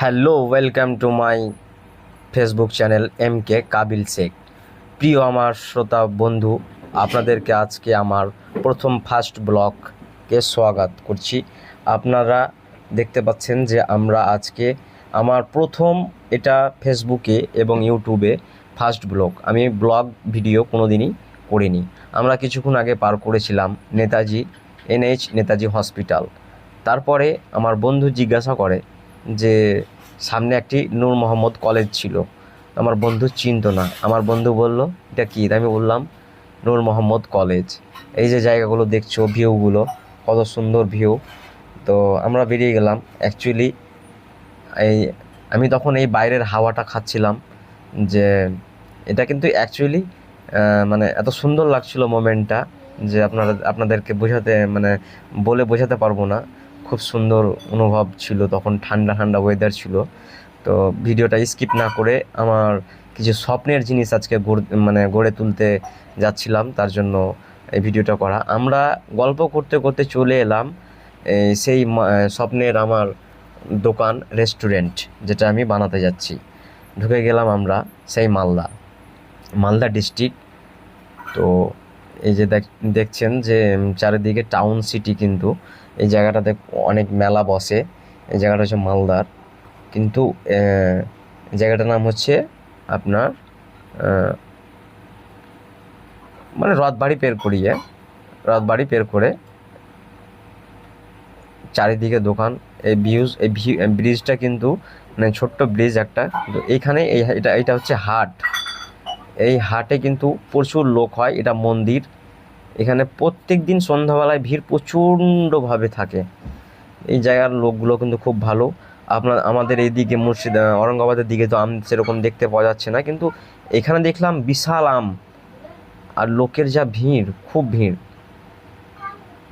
Hello, welcome to my Facebook channel M K Kabil Sheikh. প্রিয় আমার শ্রোতা বন্ধু, আপনাদেরকে আজকে আমার প্রথম ফার্স্ট ব্লগকে স্বাগত করছি। আপনারা দেখতে পাচ্ছেন যে আমরা আজকে আমার প্রথম এটা ফেসবুকে এবং ইউটিউবে ফার্স্ট ব্লগ। আমি ব্লগ ভিডিও কোনো দিনই করিনি। আমরা কিছুক্ষণ আগে পার করেছিলাম নেতাজি এনএইচ, নেতাজি হসপিটাল। তারপরে আমার বন্ধু জিজ্ঞাসা করে যে সামনে একটি নূর মোহাম্মদ কলেজ ছিল। আমার বন্ধু চিনতো না। আমার বন্ধু বলল, এটা কী? আমি বললাম, নূর মোহাম্মদ কলেজ। এই যে জায়গাগুলো দেখছ, ভিউগুলো, কত সুন্দর ভিউ। তো আমরা বেরিয়ে গেলাম। অ্যাকচুয়ালি এই, আমি তখন এই বাইরের হাওয়াটা খাচ্ছিলাম যে এটা কিন্তু অ্যাকচুয়ালি মানে এত সুন্দর লাগছিল মোমেন্টটা যে আপনারা, আপনাদেরকে বোঝাতে মানে বলে বোঝাতে পারব না। খুব সুন্দর অনুভব ছিল, তখন ঠান্ডা ঠান্ডা ওয়েদার ছিল। তো ভিডিওটা স্কিপ না করে আমার কিছু স্বপ্নের জিনিস আজকে মানে গড়ে তুলতে যাচ্ছিলাম, তার জন্য এই ভিডিওটা করা। আমরা গল্প করতে করতে চলে এলাম সেই স্বপ্নের আমার দোকান রেস্টুরেন্ট যেটা আমি বানাতে যাচ্ছি। ঢুকে গেলাম আমরা সেই মালদা মালদা ডিস্ট্রিক্ট তো এই যে দেখ- দেখছেন যে চারিদিকে টাউন সিটি কিন্তু এই জায়গাটাতে অনেক মেলা বসে। এই জায়গাটা হচ্ছে মালদার। কিন্তু জায়গাটার নাম হচ্ছে আপনার মানে রথবাড়ি পের করিয়ে রথবাড়ি পের করে চারিদিকে দোকান। এই ভিউজ এই ব্রিজটা কিন্তু মানে ছোট্ট ব্রিজ একটা। তো এইখানে এই, এটা এটা হচ্ছে হাট। এই হাটে কিন্তু প্রচুর লোক হয়, এটা মন্দির। এখানে প্রত্যেক দিন সন্ধ্যাবেলায় ভিড় প্রচণ্ডভাবে থাকে। এই জায়গার লোকগুলো কিন্তু খুব ভালো। আপনার, আমাদের এইদিকে মুর্শিদা, ঔরঙ্গাবাদের দিকে তো আম সেরকম দেখতে পাওয়া যাচ্ছে না, কিন্তু এখানে দেখলাম বিশাল আম। আর লোকের যা ভিড়, খুব ভিড়।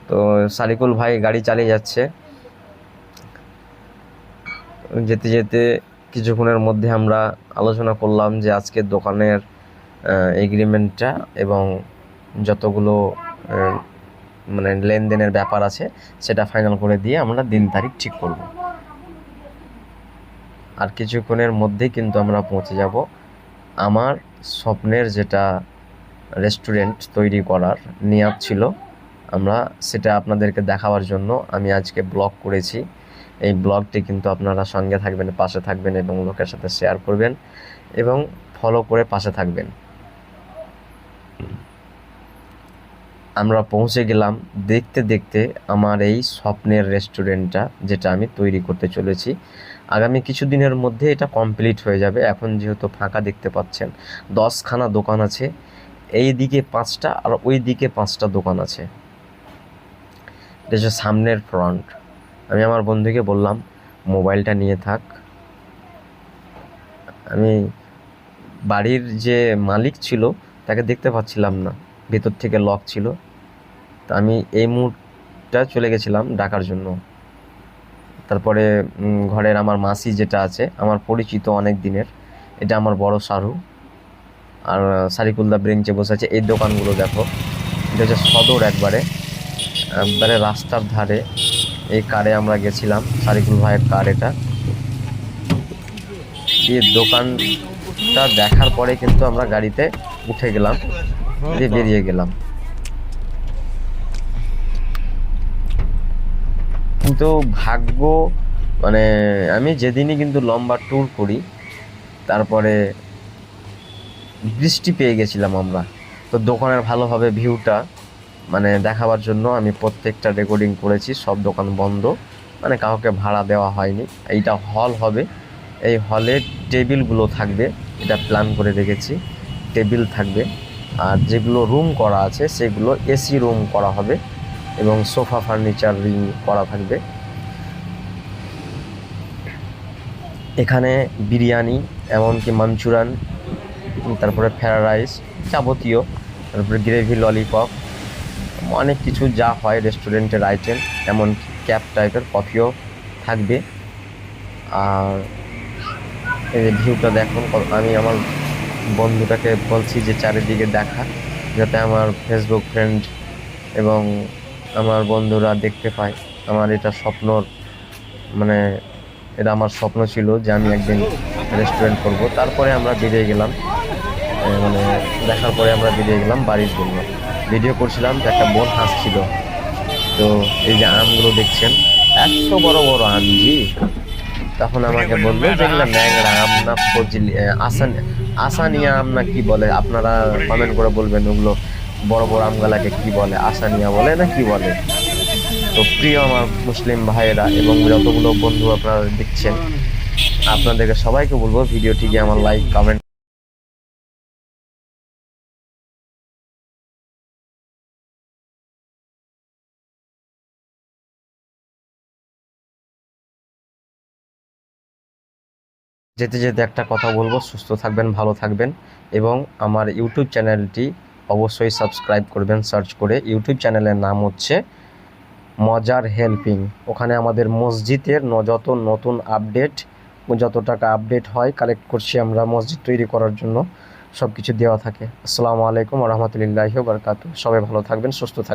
তো সারিকুল ভাই গাড়ি চালিয়ে যাচ্ছে। যেতে যেতে কিছুক্ষণের মধ্যে আমরা আলোচনা করলাম যে আজকের দোকানের এগ্রিমেন্টটা এবং যতগুলো মানে লেনদেনের ব্যাপার আছে, সেটা ফাইনাল করে দিয়ে আমরা দিন তারিখ ঠিক করব। আর কিছুক্ষণের মধ্যেই কিন্তু আমরা পৌঁছে যাব আমার স্বপ্নের যেটা রেস্টুরেন্ট তৈরি করার নিয়াত ছিল। আমরা সেটা আপনাদেরকে দেখাবার জন্য আমি আজকে ব্লগ করেছি। এই ব্লগটি কিন্তু আপনারা সঙ্গে থাকবেন, পাশে থাকবেন এবং লোকের সাথে শেয়ার করবেন এবং ফলো করে পাশে থাকবেন। আমরা পৌঁছে গেলাম দেখতে দেখতে আমার এই স্বপ্নের রেস্টুরেন্টটা যেটা আমি তৈরি করতে চলেছি। আগামী কিছু দিনের মধ্যে এটা কমপ্লিট হয়ে যাবে। এখন যেহেতু ফাঁকা দেখতে পাচ্ছেন, দশখানা দোকান আছে। এই দিকে পাঁচটা আর ওই দিকে পাঁচটা দোকান আছে। এটা হচ্ছে সামনের ফ্রন্ট আমি আমার বন্ধুকে বললাম, মোবাইলটা নিয়ে থাক। আমি বাড়ির যে মালিক ছিল তাকে দেখতে পাচ্ছিলাম না। ভেতর থেকে লক ছিল। তা আমি এই মুহূর্তটা চলে গেছিলাম ডাকার জন্য। তারপরে ঘরের আমার মাসি যেটা আছে, আমার পরিচিত অনেক দিনের, এটা আমার বড় সারু। আর সারিকুলদা ব্রেঞ্চে বসে আছে, এই দোকানগুলো দেখো। এটা হচ্ছে সদর একবারে। একবারে রাস্তার ধারে এই কারে আমরা গেছিলাম, সারিকুল ভাইয়ের কার এটা। দিয়ে দোকানটা দেখার পরে কিন্তু আমরা গাড়িতে উঠে গেলাম দিয়ে বেরিয়ে গেলাম। কিন্তু ভাগ্য মানে আমি যেদিনই কিন্তু লম্বা ট্যুর করি তারপরে বৃষ্টি পেয়ে গেছিলাম আমরা। তো দোকানের ভালোভাবে ভিউটা মানে দেখাবার জন্য আমি প্রত্যেকটা রেকর্ডিং করেছি সব দোকান বন্ধ। মানে কাউকে ভাড়া দেওয়া হয়নি। এইটা হল হবে। এই হলে টেবিলগুলো থাকবে এটা প্ল্যান করে রেখেছি। টেবিল থাকবে। আর যেগুলো রুম করা আছে, সেগুলো এসি রুম করা হবে এবং সোফা ফার্নিচার রিং করা থাকবে। এখানে বিরিয়ানি, এমনকি মাঞ্চুরান তারপরে ফ্রায়েড রাইস যাবতীয়, তারপরে গ্রেভি, ললিপপ, অনেক কিছু যা হয় রেস্টুরেন্টের আইটেম এমন ক্যাপ টাইপের কফিও থাকবে। আর এই ভিউটা দেখুন, আমি আমার বন্ধুটাকে বলছি যে চারিদিকে দেখা, যাতে আমার ফেসবুক ফ্রেন্ড এবং আমার বন্ধুরা দেখতে পায়। আমার এটা স্বপ্নর মানে এটা আমার স্বপ্ন ছিল যে আমি একদিন রেস্টুরেন্ট করব। তারপরে আমরা বেরিয়ে গেলাম। মানে দেখার পরে আমরা বেরিয়ে গেলাম বাড়ির জন্য। ভিডিও করছিলাম তো একটা বোন হাসছিল। তো এই যে আমগুলো দেখছেন, এত বড় বড় আম, জি। তখন আমাকে বলল যেগুলো ন্যাংরা আম না ফজলি আসান, আসানিয়া আম না কি বলে? আপনারা কমেন্ট করে বলবেন ওগুলো বড় বড় আমগালাকে কি বলে, আসানিয়া বলে না কি বলে? তো প্রিয় আমার মুসলিম ভাইয়েরা এবং যতগুলো বন্ধু আপনারা দেখছেন, আপনাদেরকে সবাইকে বলব ভিডিওটি গিয়ে আমার লাইক কমেন্ট যেতে যেতে একটা কথা বলব, সুস্থ থাকবেন, ভালো থাকবেন এবং আমার ইউটিউব চ্যানেলটি অবশ্যই সাবস্ক্রাইব করবেন, সার্চ করে। ইউটিউব চ্যানেলের নাম হচ্ছে মজার হেল্পিং। ওখানে আমাদের মসজিদের যত নতুন আপডেট, যত টাকা আপডেট হয়, কালেক্ট করছি আমরা মসজিদ তৈরি করার জন্য সব কিছু দেওয়া থাকে। আসসালামু আলাইকুম রহমতুল্লাহি বারকাত সবাই ভালো থাকবেন, সুস্থ থাকবেন।